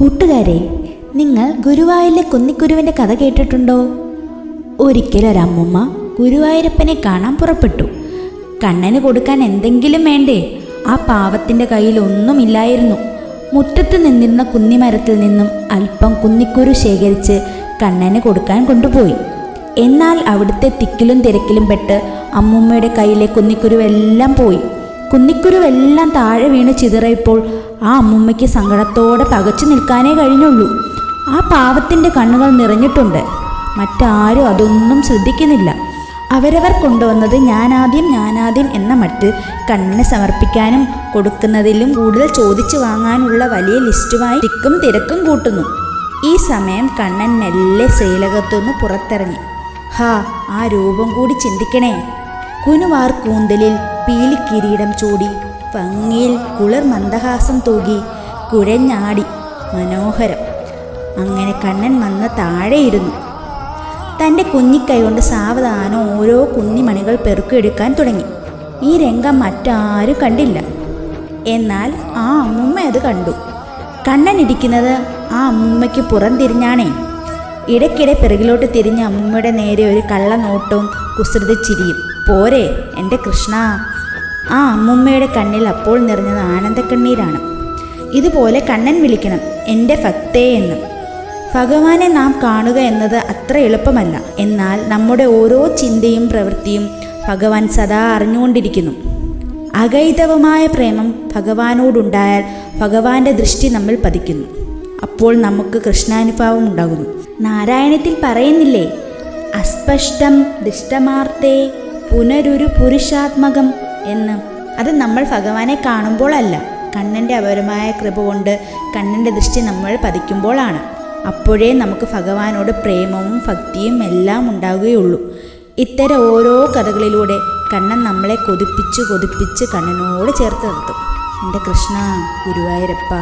കൂട്ടുകാരെ നിങ്ങൾ ഗുരുവായൂരിലെ കുന്നിക്കുരുവിന്റെ കഥ കേട്ടിട്ടുണ്ടോ? ഒരിക്കലൊരമ്മൂമ്മ ഗുരുവായൂരപ്പനെ കാണാൻ പുറപ്പെട്ടു. കണ്ണന് കൊടുക്കാൻ എന്തെങ്കിലും വേണ്ടേ? ആ പാവത്തിന്റെ കയ്യിൽ ഒന്നുമില്ലായിരുന്നു. മുറ്റത്ത് നിന്നിരുന്ന കുന്നിമരത്തിൽ നിന്നും അല്പം കുന്നിക്കുരു ശേഖരിച്ച് കണ്ണന് കൊടുക്കാൻ കൊണ്ടുപോയി. എന്നാൽ അവിടുത്തെ തിക്കിലും തിരക്കിലും പെട്ട് അമ്മൂമ്മയുടെ കയ്യിലെ കുന്നിക്കുരുവെല്ലാം പോയി. കുന്നിക്കുരുവെല്ലാം താഴെ വീണ് ചിതറയപ്പോൾ ആ അമ്മുമ്മയ്ക്ക് സങ്കടത്തോടെ പകച്ചു നിൽക്കാനേ കഴിഞ്ഞുള്ളൂ. ആ പാവത്തിന്റെ കണ്ണുകൾ നിറഞ്ഞിട്ടുണ്ട്. മറ്റാരും അതൊന്നും ശ്രദ്ധിക്കുന്നില്ല. അവരവർ കൊണ്ടുവന്നത് ഞാനാദ്യം ഞാനാദ്യം എന്ന മട്ട് കണ്ണിന് സമർപ്പിക്കാനും കൊടുക്കുന്നതിലും കൂടുതൽ ചോദിച്ചു വാങ്ങാനുള്ള വലിയ ലിസ്റ്റുമായി തിക്കും തിരക്കും കൂട്ടുന്നു. ഈ സമയം കണ്ണൻ മെല്ലെ ശ്രീലകത്തുനിന്ന് പുറത്തിറങ്ങി. ഹാ ആ രൂപം കൂടി ചിന്തിക്കണേ. കുനുവാർ കൂന്തലിൽ പീലിക്കിരീടം ചൂടി ഭംഗിയിൽ കുളിർ മന്ദഹാസം തൂകി കുഴഞ്ഞാടി മനോഹരം. അങ്ങനെ കണ്ണൻ വന്ന് താഴെയിരുന്നു. തന്റെ കുഞ്ഞിക്കൈ കൊണ്ട് സാവധാനം ഓരോ കുഞ്ഞിമണികൾ പെറുക്കിയെടുക്കാൻ തുടങ്ങി. ഈ രംഗം മറ്റാരും കണ്ടില്ല. എന്നാൽ ആ അമ്മുമ്മ അത് കണ്ടു. കണ്ണൻ ഇരിക്കുന്നത് ആ അമ്മുമ്മയ്ക്ക് പുറംതിരിഞ്ഞാണേ. ഇടയ്ക്കിടെ പിറകിലോട്ട് തിരിഞ്ഞ അമ്മുമ്മയുടെ നേരെ ഒരു കള്ള നോട്ടവും കുസൃതി ചിരിയും പോരെ എന്റെ കൃഷ്ണ ആ അമ്മുമ്മയുടെ കണ്ണിൽ അപ്പോൾ നിറഞ്ഞത് ആനന്ദക്കണ്ണീരാണ്. ഇതുപോലെ കണ്ണൻ വിളിക്കണം എന്റെ ഭക്തേ എന്ന്. ഭഗവാനെ നാം കാണുക എന്നത് അത്ര എളുപ്പമല്ല. എന്നാൽ നമ്മുടെ ഓരോ ചിന്തയും പ്രവൃത്തിയും ഭഗവാൻ സദാ അറിഞ്ഞുകൊണ്ടിരിക്കുന്നു. അഗൈതവമായ പ്രേമം ഭഗവാനോടുണ്ടായാൽ ഭഗവാന്റെ ദൃഷ്ടി നമ്മൾ പതിക്കുന്നു. അപ്പോൾ നമുക്ക് കൃഷ്ണാനുഭാവം ഉണ്ടാകുന്നു. നാരായണത്തിൽ പറയുന്നില്ലേ അസ്പഷ്ടം ദുഷ്ടമാർത്തേ പുനരൊരു പുരുഷാത്മകം എന്ന്. അത് നമ്മൾ ഭഗവാനെ കാണുമ്പോഴല്ല കണ്ണന്റെ അപരമായ കൃപ കൊണ്ട് കണ്ണന്റെ ദൃഷ്ടി നമ്മൾ പതിക്കുമ്പോഴാണ് അപ്പോഴേ നമുക്ക് ഭഗവാനോട് പ്രേമവും ഭക്തിയും എല്ലാം ഉണ്ടാവുകയുള്ളൂ ഇത്തരം ഓരോ കഥകളിലൂടെ കണ്ണൻ നമ്മളെ കൊതിപ്പിച്ച് കൊതിപ്പിച്ച് കണ്ണനോട് ചേർത്ത് നിർത്തും. എന്റെ കൃഷ്ണ ഗുരുവായൂരപ്പ.